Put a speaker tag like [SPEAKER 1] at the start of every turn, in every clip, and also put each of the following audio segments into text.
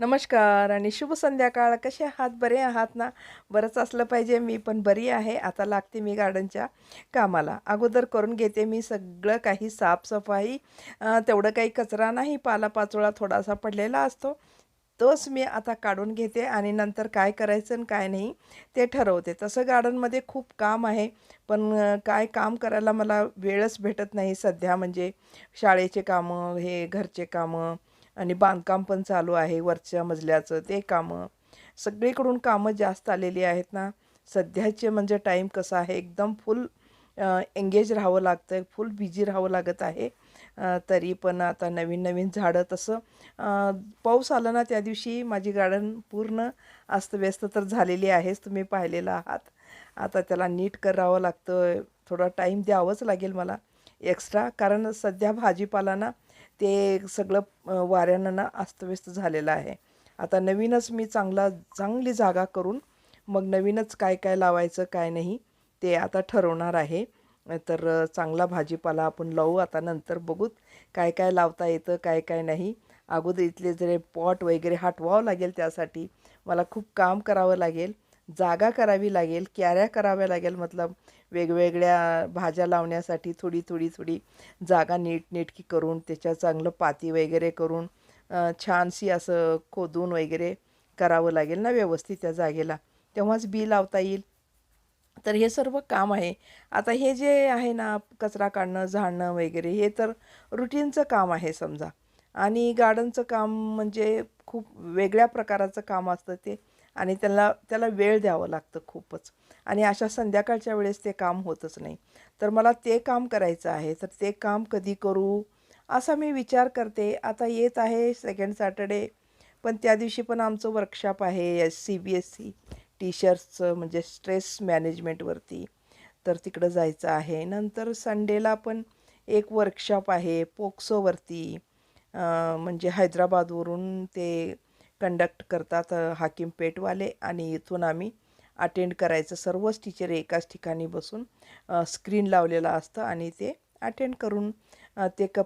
[SPEAKER 1] नमस्कार आणि शुभ संध्याकाळ. कसे आहात? बरे आहात ना? बरंच असलं पाहिजे. मी पण बरी आहे. आता लागते मी गार्डनच्या कामाला. अगोदर करून घेते मी सगळं काही साफसफाई. तेवढं काही कचरा नाही. पालापाचोळा थोडासा पडलेला असतो. तोच मी आता काढून घेते आणि नंतर काय करायचं आणि काय नाही ते ठरवते. तसं गार्डनमध्ये खूप काम आहे. पण काय काम करायला मला वेळच भेटत नाही सध्या. म्हणजे शाळेचे कामं हे घरचे कामं आणि बांधकाम पण चालू आहे वरच्या मजल्याचं ते कामं. सगळीकडून कामं जास्त आलेली आहेत ना. सध्याचे म्हणजे टाईम कसा आहे एकदम फुल एंगेज राहावं लागतं आहे फुल बिझी राहावं लागत आहे. तरी पण आता नवीन नवीन झाडं तसं पाऊस आला ना त्या दिवशी माझी गार्डन पूर्ण अस्तव्यस्त तर झालेली आहेच तुम्ही पाहिलेलं आहात. आता त्याला नीट करावं लागतं थोडा टाईम द्यावंच लागेल मला. एक्स्ट्रा कारण सध्या भाजीपाला ना ते सगळं वाऱ्यांना वाऱ्यानं ना अस्तव्यस्त झालेलं आहे. आता नवीनच मी चांगला चांगली जागा करून मग नवीनच काय काय लावायचं काय नाही ते आता ठरवणार आहे. तर चांगला भाजीपाला आपण लावू. आता नंतर बघूत काय काय लावता येतं काय काय नाही. अगोदर इथले जरे पॉट वगैरे हटवावं लागेल त्यासाठी. मला खूप काम करावं लागेल. जागा करावी लागेल क्याऱ्या कराव्या लागेल मतलब वेगवेगळ्या भाज्या लावण्यासाठी थोडी थोडी थोडी जागा नीटनेटकी करून त्याच्या चांगलं पाती वगैरे करून छानशी असं खोदून वगैरे करावं लागेल ना व्यवस्थित त्या जागेला. तेव्हाच बी लावता येईल. तर हे सर्व काम आहे. आता हे जे आहे ना कचरा काढणं झाडणं वगैरे हे तर रुटीनचं काम आहे समजा. आणि गार्डनचं काम म्हणजे खूप वेगळ्या प्रकाराचं काम असतं ते. आणि त्याला त्याला वेळ द्यावं लागतं खूपच. आणि अशा संध्याकाळच्या वेळेस ते काम होतच नाही. तर मला ते काम करायचं आहे तर ते काम कधी करू? असा मी विचार करते. आता येत आहे सेकंड सॅटर्डे पण त्या दिवशी पण आमचं वर्कशॉप आहे S C B S C टीशर्ट्सचं म्हणजे स्ट्रेस मॅनेजमेंटवरती तर तिकडं जायचं आहे. नंतर संडेला पण एक वर्कशॉप आहे पोक्सोवरती म्हणजे हैदराबादवरून ते कंडक्ट करतात हाकीम हाकीमपेठवाले आणि इथून आम्ही अटेंड करायचं. सर्वच टीचर एकाच ठिकाणी बसून स्क्रीन लावलेलं असतं आणि ते अटेंड करून ते क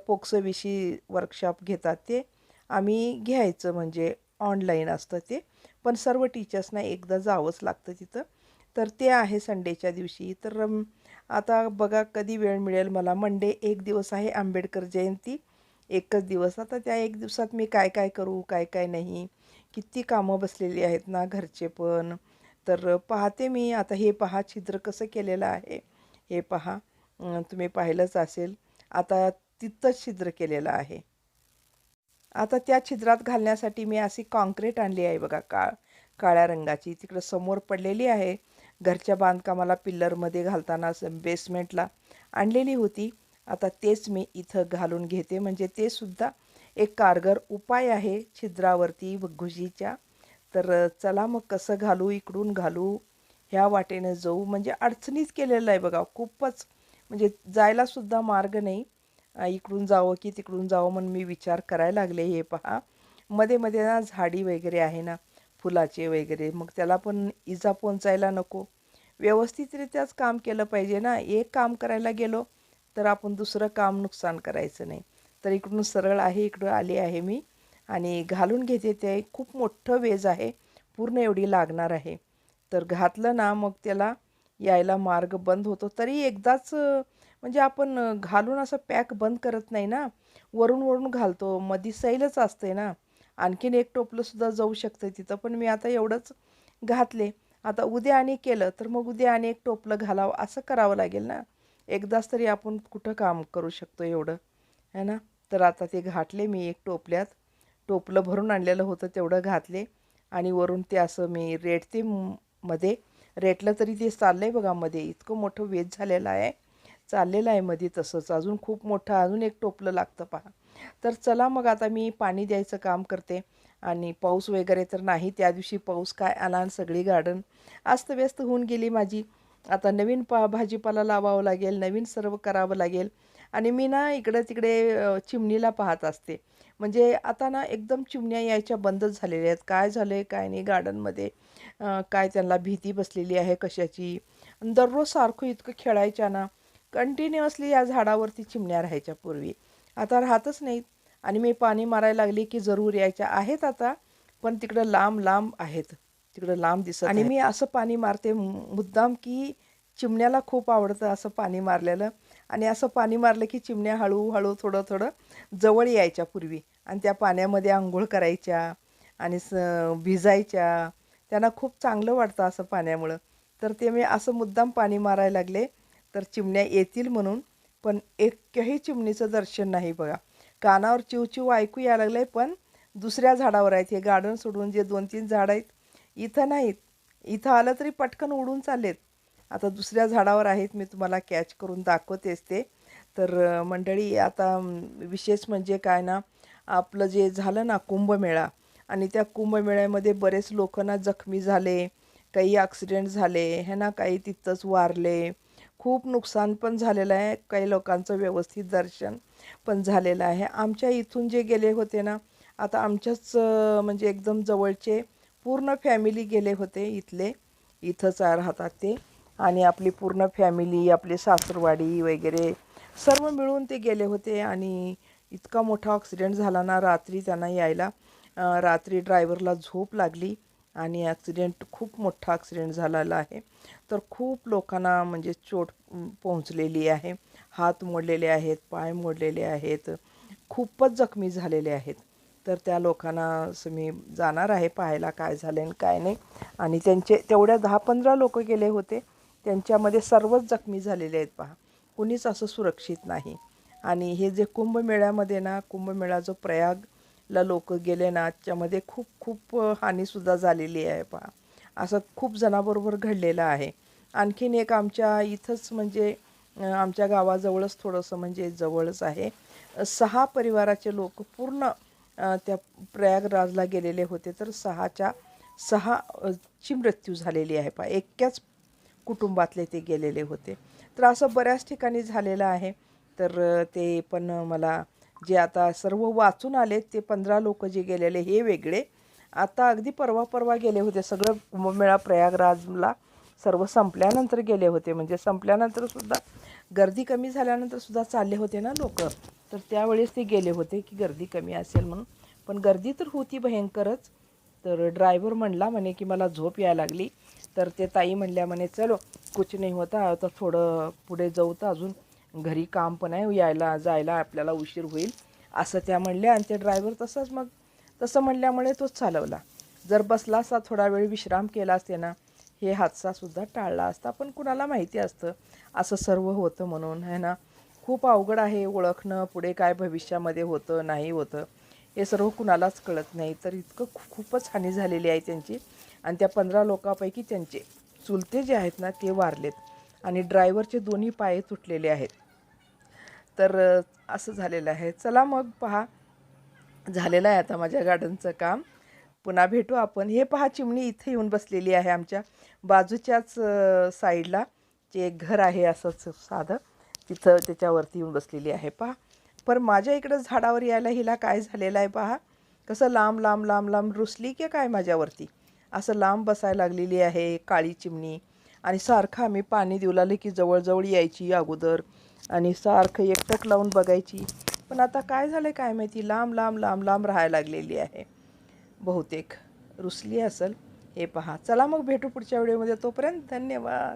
[SPEAKER 1] वर्कशॉप घेतात. ते आम्ही घ्यायचं म्हणजे ऑनलाईन असतं ते. पण सर्व टीचर्सना एकदा जावंच लागतं तिथं. तर ते आहे संडेच्या दिवशी. तर आता बघा कधी वेळ मिळेल मला. मंडे एक दिवस आहे आंबेडकर जयंती. एकच दिवस. आता त्या एक दिवसात मी काय काय करू काय काय नाही. किती कामं बसलेली आहेत ना घरचे पण. तर पाहते मी आता हे पहा छिद्र कसं केलेलं आहे. हे पहा तुम्ही पाहिलंच असेल. आता तिथंच छिद्र केलेलं आहे. आता त्या छिद्रात घालण्यासाठी मी अशी कॉन्क्रीट आणली आहे बघा काळ काळ्या रंगाची. तिकडं समोर पडलेली आहे. घरच्या बांधकामाला पिल्लरमध्ये घालताना बेसमेंटला आणलेली होती. आता तेच मी इथं घालून घेते. म्हणजे ते सुद्धा एक कारगर उपाय आहे छिद्रावरती भुजीच्या तर चला मग कसं घालू इकडून घालू ह्या वाटेनं जाऊ. म्हणजे अडचणीत केलेलं आहे बघा खूपच. म्हणजे जायलासुद्धा मार्ग नाही. इकडून जावं की तिकडून जावं म्हणून मी विचार करायला लागले. हे पहा. मध्ये मध्ये ना झाडी वगैरे आहे ना फुलाचे वगैरे. मग त्याला पण इजा पोचायला नको. व्यवस्थितरित्याच काम केलं पाहिजे ना. एक काम करायला गेलो तर आपण दुसरं काम नुकसान करायचं नाही. तर इकडून सरळ आहे इकडून आली आहे मी आणि घालून घेते ते खूप मोठं वेज आहे पूर्ण एवढी लागणार आहे. तर घातलं ना मग त्याला यायला मार्ग बंद होतो. तरी एकदाच म्हणजे आपण घालून असं पॅक बंद करत नाही ना. वरून वरून घालतो मधी सैलच असते ना. आणखीन एक टोपलंसुद्धा जाऊ शकतं तिथं पण मी आता एवढंच घातले. आता उद्या आणि केलं तर मग उद्या आणि एक टोपलं घालावं असं करावं लागेल ना. एकदाच तरी आपण कुठं काम करू शकतो एवढं है ना? तर आता ते घातले मी एक टोपल्यात. टोपलं भरून आणलेलं होतं तेवढं घातले आणि वरून ते असं मी रेटते मध्ये रेटलं तरी ते चाललं आहे बघा मध्ये. इतकं मोठं वेज झालेलं आहे. चाललेलं आहे मध्ये तसंच. अजून खूप मोठं अजून एक टोपलं लागतं पहा. तर चला मग आता मी पाणी द्यायचं काम करते आणि पाऊस वगैरे तर नाही त्या दिवशी पाऊस काय आला सगळी गार्डन अस्तव्यस्त होऊन गेली माझी. आता नवीन पा भाजीपाला लावावं लागेल नवीन सर्व करावं लागेल. आणि मी ना इकडं तिकडे चिमणीला पाहत असते. म्हणजे आता ना एकदम चिमण्या यायच्या बंदच झालेल्या आहेत. काय झालं आहे काय नाही गार्डनमध्ये काय त्यांना भीती बसलेली आहे कशाची? दररोज सारखं इतकं खेळायच्या ना कंटिन्युअसली या झाडावरती चिमण्या राहायच्या पूर्वी. आता राहतच नाहीत. आणि मी पाणी मारायला लागली की जरूर यायच्या. आहेत आता पण तिकडं लांब लांब आहेत. तिकडं लांब दिसत आणि मी असं पाणी मारते मुद्दाम की चिमण्याला खूप आवडतं असं पाणी मारलेलं. आणि असं पाणी मारलं की चिमण्या हळूहळू थोडं थोडं जवळ यायच्या पूर्वी. आणि त्या पाण्यामध्ये आंघोळ करायच्या आणि स भिजायच्या. त्यांना खूप चांगलं वाटतं असं पाण्यामुळं. तर ते मी असं मुद्दाम पाणी मारायला लागले. तर चिमण्या येतील म्हणून. पण एकही चिमणीचं दर्शन नाही बघा. कानावर चिवचिव ऐकू यायला लागलंय पण दुसऱ्या झाडावर आहेत. हे गार्डन सोडून जे दोन तीन झाड आहेत इथं नाहीत. इथं आलं तरी पटकन उडून चाललेत. आता दुसऱ्या झाडावर आहेत मी तुम्हाला कॅच करून दाखवतेच ते. तर मंडळी आता विशेष म्हणजे काय ना आपलं जे झालं ना कुंभमेळा आणि त्या कुंभमेळ्यामध्ये बरेच लोक ना जखमी झाले काही ॲक्सिडेंट झाले हे ना काही तिथंच वारले. खूप नुकसान पण झालेलं आहे काही लोकांचं व्यवस्थित दर्शन पण झालेलं आहे. आमच्या इथून जे गेले होते ना आता आमच्याच म्हणजे एकदम जवळचे पूर्ण फॅमिली गेले होते इथले. इथंच राहतात ते. आणि आपली पूर्ण फॅमिली आपली सासरवाडी वगैरे सर्व मिळून ते गेले होते. आणि इतका मोठा ॲक्सिडेंट झाला ना रात्री त्यांना यायला. रात्री ड्रायव्हरला झोप लागली. आणि ॲक्सिडेंट खूप मोठा ॲक्सिडेंट झालेला आहे. तर खूप लोकांना म्हणजे चोट पोहोचलेली आहे. हात मोडलेले आहेत पाय मोडलेले आहेत. खूपच जखमी झालेले आहेत. तर त्या लोकांना असं मी जाणार आहे पाहायला काय झालं आणि काय नाही. आणि त्यांचे तेवढ्या दहा पंधरा लोक गेले होते त्यांच्यामध्ये सर्वच जखमी झालेले आहेत पहा. कुणीच असं सुरक्षित नाही. आणि हे जे कुंभमेळ्यामध्ये ना कुंभमेळा जो प्रयागला लोक गेले ना त्याच्यामध्ये खूप खूप हानीसुद्धा झालेली आहे पहा. असं खूप जणाबरोबर घडलेलं आहे. आणखीन एक आमच्या इथंच म्हणजे आमच्या गावाजवळच थोडंसं म्हणजे जवळच आहे. सहा परिवाराचे लोक पूर्ण त्या प्रयागराजला गेलेले होते तर सहाच्या सहा ची मृत्यू झालेली आहे. पा एक्क्याच कुटुंबातले ते गेलेले होते. तर असं बऱ्याच ठिकाणी झालेलं आहे. तर ते पण मला जे आता सर्व वाचून आले ते पंधरा लोक जे गेलेले हे वेगळे. आता अगदी परवा परवा गेले होते. सगळं कुंभमेळा प्रयागराजला सर्व संपल्यानंतर गेले होते. म्हणजे संपल्यानंतर सुद्धा गर्दी कमी झाल्यानंतर सुद्धा चालले होते ना लोक. तर त्यावेळेस ते गेले होते की गर्दी कमी असेल म्हणून. पण गर्दी तर होती भयंकरच. तर ड्रायव्हर म्हणला म्हणे की मला झोप यायला लागली. तर ते ताई म्हणल्या म्हणे चलो कुछ नाही होता आता थोडं पुढे जाऊ तर अजून. घरी काम पण आहे यायला जायला आपल्याला उशीर होईल. असं त्या म्हणल्या आणि ते ड्रायव्हर तसंच मग तसं म्हणल्यामुळे तोच चालवला. जर बसला असता थोडा वेळ विश्राम केला असते ना हे हादसासुद्धा टाळला असता. पण कुणाला माहिती असतं? असं सर्व होतं म्हणून है ना? खूप अवघड आहे ओळखणं पुढे काय भविष्यामध्ये होतं नाही होतं हे सर्व कुणालाच कळत नाही. तर इतकं खू- खूपच हानी झालेली आहे त्यांची आणि त्या पंधरा लोकांपैकी त्यांचे चुलते जे आहेत ना ते वारलेत आणि ड्रायव्हरचे दोन्ही पाय तुटलेले आहेत. तर असं झालेलं आहे. चला मग पहा. झालेलं आहे आता माझ्या गार्डनचं काम. पुन्हा भेटू आपण. हे पहा चिमणी इथे येऊन बसलेली आहे आमच्या बाजूच्याच साईडला. जे एक घर आहे असंच साधं तिथं त्याच्यावरती येऊन बसलेली आहे. पहा. पर माझ्या इकडं झाडावर यायला हिला काय झालेलं आहे पहा. कसं लांब लांब लांब लांब रुसली की काय माझ्यावरती? असं लांब बसायला लागलेली आहे काळी चिमणी. आणि सारखं आम्ही पाणी देऊ लागले की जवळजवळ यायची अगोदर. आणि सारखं एकटक लावून बघायची. पण आता काय झालं काय माहिती? लांब लांब लांब लांब राहायला लागलेली आहे. बहुतेक रुसली असेल हे पहा. चला मग भेटू पुढच्या व्हिडिओमध्ये. तोपर्यंत धन्यवाद.